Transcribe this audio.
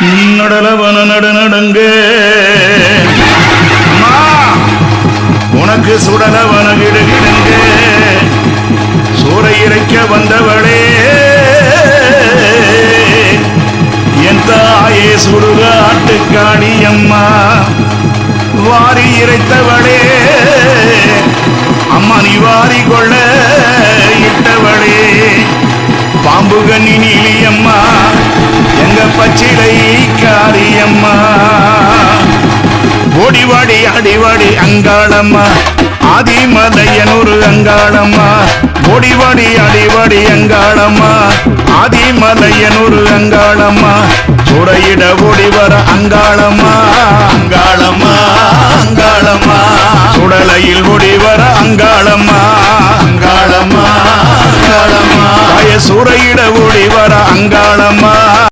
நடலவன நட நடங்க உனக்கு சுடலவன கிடுகிடுங்க. சூறை இறைக்க வந்தவளே என் தாயே சுடுக ஆட்டுக்காடி அம்மா. வாரி இறைத்தவளே அம்மா நீ வாரி கொள்ள இட்டவளே. பாம்பு கண்ணி நீலி அம்மா ஓடிவாடி அடிவாடி அங்காளம்மா. ஆதிமதையன் ஒரு அங்காளம்மா. ஓடிவாடி அடிவாடி அங்காளம்மா. ஆதிமதையன் ஒரு அங்காளம்மா. சுடையிட ஓடி வர அங்காளம்மா. அங்காளம்மா அங்காளம்மா. சுடலையில் ஓடி வர அங்காளம்மா. அங்காளம்மா அங்காளம்மா. சுரையிட ஓடி வர அங்காளம்மா.